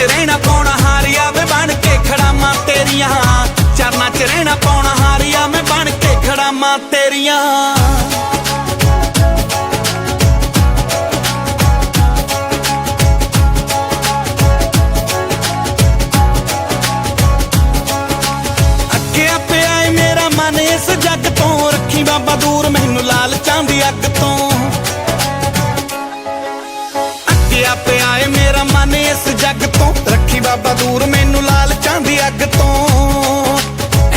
'ਚ ਰਹਿਣਾ ਪਾਉਣਾ ਹਾਰੀਆਂ ਮੈਂ ਬਣ ਕੇ ਖੜਾਵਾਂ ਤੇਰੀਆਂ। ਚਰਨਾਂ 'ਚ ਰਹਿਣਾ ਪਾਉਣਾ ਹਾਰੀਆਂ ਮੈਂ ਬਣ ਕੇ ਖੜਾਵਾਂ ਤੇਰੀਆਂ। ਅੱਕਿਆ ਪਿਆ ਏ ਮੇਰਾ ਮਨ ਇਸ ਜੱਗ ਤੋਂ। ਰੱਖੀ ਬਾਬਾ ਦੂਰ, ਮੈਨੂੰ ਲਾਲਚਾਂ ਦੀ ਅੱਗ ਤੋਂ। ਅੱਕਿਆ ਪਿਆ ਏ ਮੇਰਾ ਮਨ ਇਸ ਜੱਗ ਤੋਂ। ਰੱਖੀ ਬਾਬਾ ਦੂਰ, ਮੈਨੂੰ ਲਾਲਚਾਂ ਦੀ ਅੱਗ ਤੋਂ।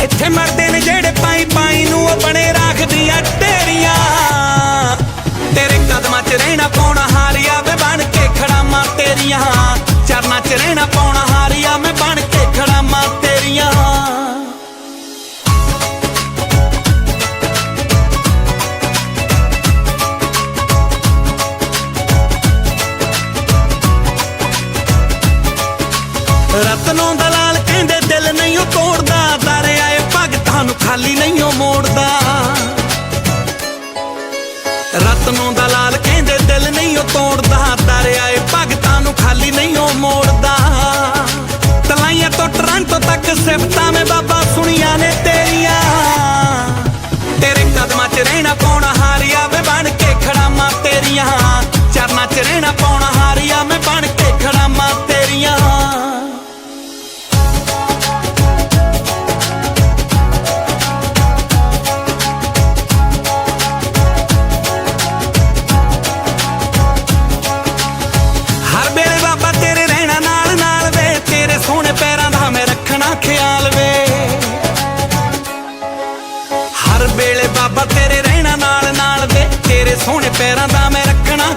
ਇੱਥੇ ਮਰਦੇ ਨੇ ਜਿਹੜੇ ਪਾਈ ਪਾਈ ਨੂੰ ਉਹ ਬਣੇ ਰੱਖਦੀਆਂ ਤੇਰੀਆਂ ਤੇਰੇ ਕਦਮਾਂ 'ਚ ਰਹਿਣਾ ਪਾਉਣਾ, ਹਾਰਿਆ ਵੇ ਬਣ ਕੇ ਖੜਾਵਾਂ ਤੇਰੀਆਂ। ਚਰਨਾਂ 'ਚ ਰਹਿਣਾ ਪਾਉਣਾ ਰਤਨੋਂ ਦਲਾਲ ਕਹਿੰਦੇ ਦਿਲ ਨਹੀਂ ਉਹ ਤੋੜਦਾ। ਦਰ ਆਏ ਭਗਤਾਂ ਨੂੰ ਖਾਲੀ ਨਹੀਂ ਉਹ ਮੋੜਦਾ। ਰਤਨੋਂ ਦਲਾਲ ਕਹਿੰਦੇ ਦਿਲ ਨਹੀਂ ਉਹ ਤੋੜਦਾ। ਦਰ ਆਏ ਭਗਤਾਂ ਨੂੰ ਖਾਲੀ ਨਹੀਂ ਉਹ ਮੋੜਦਾ। ਤਲਾਈਆਂ ਤੋਂ ਟਰਾਂਟੋ ਤੱਕ ਸਿਫਤਾਂ ਤੇਰੇ ਰਹਿਣਾ ਨਾਲ ਨਾਲ ਵੇ ਤੇਰੇ ਸੋਹਣੇ ਪੈਰਾਂ ਦਾ ਮੈਂ ਰੱਖਣਾ।